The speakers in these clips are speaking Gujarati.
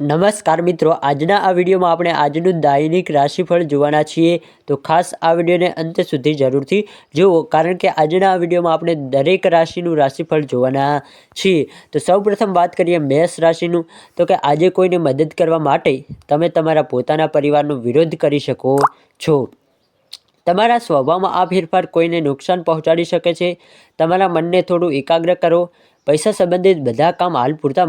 નમસ્કાર મિત્રો, આજના આ વિડીયોમાં આપણે આજનું દૈનિક રાશિફળ જોવાના છીએ. તો ખાસ આ વિડીયોને અંત સુધી જરૂરથી જુઓ, કારણ કે આજના આ વિડીયોમાં આપણે દરેક રાશિનું રાશિફળ જોવાના છીએ. તો સૌપ્રથમ વાત કરીએ મેષ રાશિનું. તો કે આજે કોઈને મદદ કરવા માટે તમે તમારા પોતાના પરિવારનો વિરોધ કરી શકો છો. તમારા સ્વભાવમાં આ ફેરફાર કોઈને નુકસાન પહોંચાડી શકે છે. તમારા મનને થોડું એકાગ્ર કરો. પૈસા સંબંધિત બધા કામ હાલ પૂરતા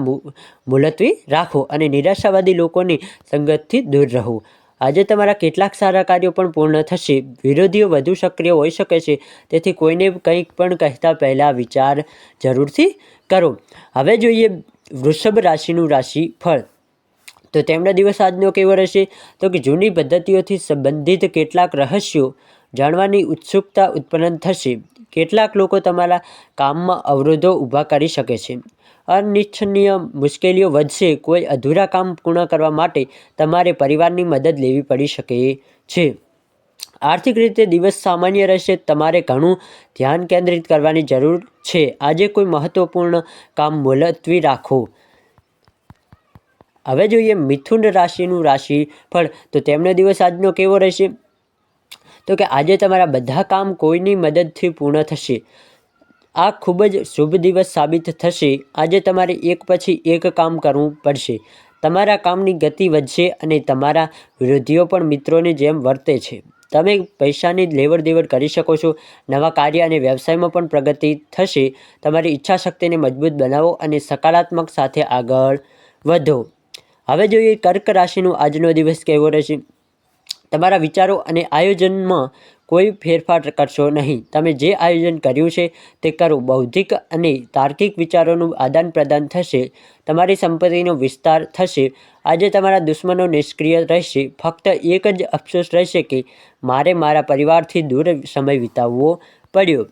મુલતવી રાખો અને નિરાશાવાદી લોકોની સંગતથી દૂર રહો. આજે તમારા કેટલાક સારા કાર્યો પણ પૂર્ણ થશે. વિરોધીઓ વધુ સક્રિય હોઈ શકે છે. તેથી કોઈને કંઈક પણ કહેતા પહેલાં વિચાર જરૂરથી કરો. હવે જોઈએ વૃષભ રાશિનું રાશિ ફળ. તો તેમના દિવસ આજનો કેવો રહેશે? તો કે જૂની પદ્ધતિઓથી સંબંધિત કેટલાક રહસ્યો જાણવાની ઉત્સુકતા ઉત્પન્ન થશે. કેટલાક લોકો તમારા કામમાં અવરોધો ઊભા કરી શકે છે. અનિચ્છનીય મુશ્કેલીઓ વધશે. કોઈ અધૂરા કામ પૂર્ણ કરવા માટે તમારે પરિવારની મદદ લેવી પડી શકે છે. આર્થિક રીતે દિવસ સામાન્ય રહેશે. તમારે ઘણું ધ્યાન કેન્દ્રિત કરવાની જરૂર છે. આજે કોઈ મહત્વપૂર્ણ કામ મુલતવી રાખો. હવે જોઈએ મિથુન રાશિનું રાશિફળ. તો તેમનો દિવસ આજનો કેવો રહેશે? તો કે આજે તમારા બધા કામ કોઈની મદદથી પૂર્ણ થશે. આ ખૂબ જ શુભ દિવસ સાબિત થશે. આજે તમારે એક પછી એક કામ કરવું પડશે. તમારા કામની ગતિ વધશે અને તમારા વિરોધીઓ પણ મિત્રોની જેમ વર્તે છે. તમે પૈસાની લેવડ દેવડ કરી શકો છો. નવા કાર્ય અને વ્યવસાયમાં પણ પ્રગતિ થશે. તમારી ઈચ્છા શક્તિને મજબૂત બનાવો અને સકારાત્મક સાથે આગળ વધો. હવે જોઈએ કર્ક રાશિનું આજનો દિવસ કેવો રહેશે? તમારા વિચારો અને આયોજનમાં કોઈ ફેરફાર કરશો નહીં. તમે જે આયોજન કર્યું છે તે કરો. બૌદ્ધિક અને તાર્કિક વિચારોનું આદાન પ્રદાન થશે. તમારી સંપત્તિનો વિસ્તાર થશે. આજે તમારા દુશ્મનો નિષ્ક્રિય રહેશે. ફક્ત એક જ અફસોસ રહેશે કે મારે મારા પરિવારથી દૂર સમય વિતાવવો પડ્યો.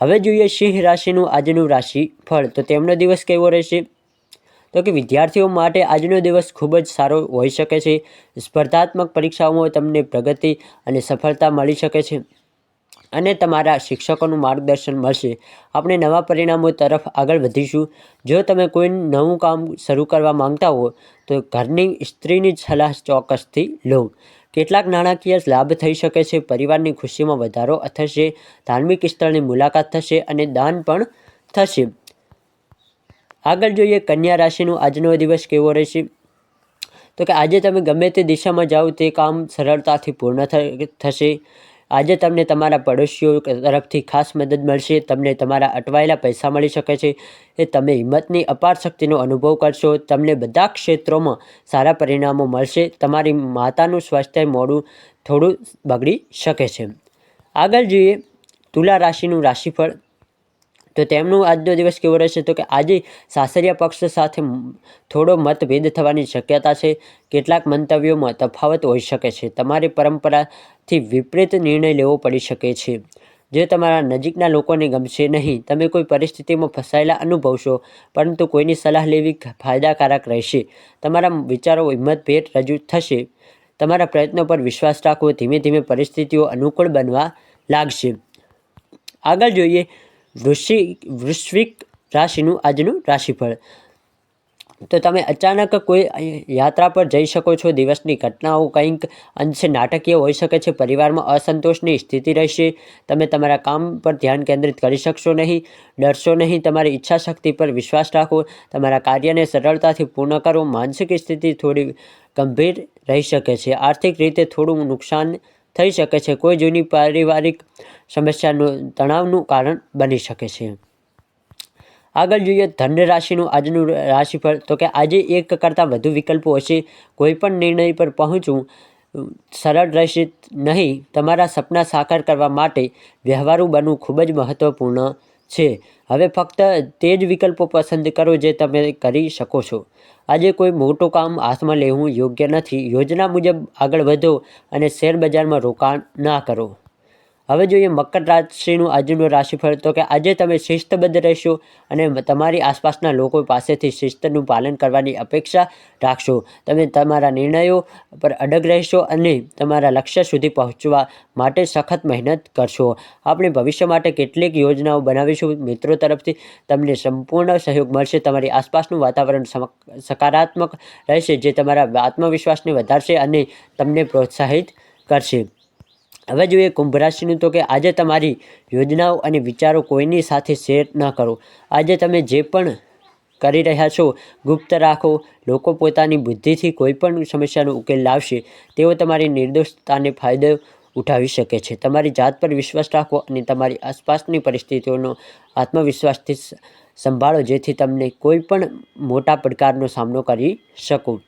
હવે જોઈએ સિંહ રાશિનું આજનું રાશિ ફળ તો તેમનો દિવસ કેવો રહેશે? તો કે વિદ્યાર્થીઓ માટે આજનો દિવસ ખૂબ જ સારો હોઈ શકે છે. સ્પર્ધાત્મક પરીક્ષાઓમાં તમને પ્રગતિ અને સફળતા મળી શકે છે અને તમારા શિક્ષકોનું માર્ગદર્શન મળશે. આપણે નવા પરિણામો તરફ આગળ વધીશું. જો તમે કોઈ નવું કામ શરૂ કરવા માંગતા હો, તો ઘરની સ્ત્રીની સલાહ ચોક્કસથી લો. કેટલાક નાણાકીય લાભ થઈ શકે છે. પરિવારની ખુશીમાં વધારો થશે. ધાર્મિક સ્થળની મુલાકાત થશે અને દાન પણ થશે. આગળ જોઈએ, કન્યા રાશિનું આજનો દિવસ કેવો રહેશે? તો કે આજે તમે ગમે તે દિશામાં જાઓ, તે કામ સરળતાથી પૂર્ણ થશે. આજે તમને તમારા પડોશીઓ તરફથી ખાસ મદદ મળશે, તમને તમારા અટવાયેલા પૈસા મળી શકે છે. એ તમે હિંમતની અપાર શક્તિનો અનુભવ કરશો, તમને બધા ક્ષેત્રોમાં સારા પરિણામો મળશે, તમારી માતાનું સ્વાસ્થ્ય મોડું, થોડું બગડી શકે છે. આગળ જોઈએ, તુલા રાશિનું રાશિફળ. તો તેમનું આજનો દિવસ કેવો રહેશે? તો કે આજે સાસરિયા પક્ષ સાથે થોડો મતભેદ થવાની શક્યતા છે. કેટલાક મંતવ્યોમાં તફાવત હોઈ શકે છે. તમારી પરંપરાથી વિપરીત નિર્ણય લેવો પડી શકે છે. જે તમારા નજીકના લોકોને ગમશે નહીં. તમે કોઈ પરિસ્થિતિમાં ફસાયેલા અનુભવશો, પરંતુ કોઈની સલાહ લેવી ફાયદાકારક રહેશે. તમારા વિચારો હિંમતભેર રજૂ થશે. તમારા પ્રયત્નો પર વિશ્વાસ રાખવો ધીમે ધીમે પરિસ્થિતિઓ અનુકૂળ બનવા લાગશે. આગળ જોઈએ વૃશ્ચિ, વૃશ્વિક રાશિનું આજનું રાશિફળ. તો તમે અચાનક કોઈ યાત્રા પર જઈ શકો છો, દિવસની ઘટનાઓ કંઈક અંશે નાટકીય હોઈ શકે છે, પરિવારમાં અસંતોષની સ્થિતિ રહેશે, તમે તમારા કામ પર ધ્યાન કેન્દ્રિત કરી શકશો નહીં, ડરશો નહીં, તમારી ઈચ્છા શક્તિ પર વિશ્વાસ રાખો, તમારા કાર્યને સરળતાથી પૂર્ણ કરો, માનસિક સ્થિતિ થોડી ગંભીર રહી શકે છે, આર્થિક રીતે થોડું નુકસાન થઈ શકે છે. કોઈ જૂની પારિવારિક સમસ્યાનું, તણાવનું કારણ બની શકે છે. આગળ જોઈએ ધન રાશિનું આજનું રાશિફળ તો કે આજે એક કરતાં વધુ વિકલ્પો હશે. કોઈ પણ નિર્ણય પર પહોંચવું સરળ રહેશે નહીં. તમારા સપના સાકાર કરવા માટે વ્યવહારુ બનવું ખૂબ જ મહત્ત્વપૂર્ણ છે. હવે ફક્ત તે જ વિકલ્પો પસંદ કરો જે તમે કરી શકો છો. આજે કોઈ મોટું કામ હાથમાં લેવું યોગ્ય નથી. યોજના મુજબ આગળ વધો અને શેરબજારમાં રોકાણ ના કરો. હવે જોઈએ મકર રાશિનું આજનું રાશિફળ. તો કે આજે તમે શિસ્તબદ્ધ રહેશો અને તમારી આસપાસના લોકો પાસેથી શિસ્તનું પાલન કરવાની અપેક્ષા રાખશો. તમે તમારા નિર્ણયો પર અડગ રહેશો અને તમારા લક્ષ્ય સુધી પહોંચવા માટે સખત મહેનત કરશો. આપણે ભવિષ્ય માટે કેટલીક યોજનાઓ બનાવીશું. મિત્રો તરફથી તમને સંપૂર્ણ સહયોગ મળશે. તમારી આસપાસનું વાતાવરણ સકારાત્મક રહેશે, જે તમારા આત્મવિશ્વાસને વધારશે અને તમને પ્રોત્સાહિત કરશે. હવે જોઈએ કુંભ રાશિનું તો કે આજે તમારી યોજનાઓ અને વિચારો કોઈની સાથે શેર ન કરો. આજે તમે જે પણ કરી રહ્યા છો, ગુપ્ત રાખો. લોકો પોતાની બુદ્ધિથી કોઈ પણ સમસ્યાનો ઉકેલ લાવશે. તેઓ તમારી નિર્દોષતાને ફાયદો ઉઠાવી શકે છે. તમારી જાત પર વિશ્વાસ રાખો અને તમારી આસપાસની પરિસ્થિતિઓનો આત્મવિશ્વાસથી સંભાળો. જેથી તમને કોઈ પણ મોટા પડકારનો સામનો કરી શકો.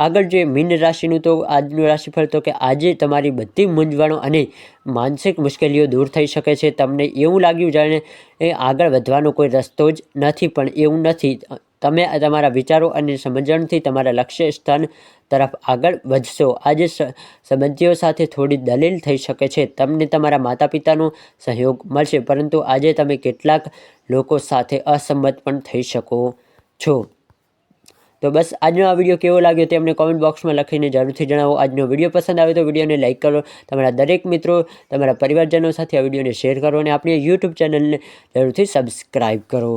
આગળ જોઈએ મીન રાશિનું તો આજનું રાશિફળ તો કે આજે તમારી બધી મૂંઝવણો અને માનસિક મુશ્કેલીઓ દૂર થઈ શકે છે. તમને એવું લાગ્યું જાણે એ આગળ વધવાનો કોઈ રસ્તો જ નથી, પણ એવું નથી. તમે તમારા વિચારો અને સમજણથી તમારા લક્ષ્ય સ્થાન તરફ આગળ વધશો. આજે સંબંધીઓ સાથે થોડી દલીલ થઈ શકે છે. તમને તમારા માતા પિતાનો સહયોગ મળશે, પરંતુ આજે તમે કેટલાક લોકો સાથે અસંમત પણ થઈ શકો છો. તો બસ આજનો આ વીડિયો કેવો લાગ્યો તે અમને કોમેન્ટ બોક્સમાં લખીને જરૂરથી જણાવો. આજનો વીડિયો પસંદ આવે તો વિડીયોને લાઇક કરો. તમારા દરેક મિત્રો, તમારા પરિવારજનો સાથે આ વિડીયોને શેર કરો અને આપણી યુટ્યુબ ચેનલને જરૂરથી સબસ્ક્રાઈબ કરો.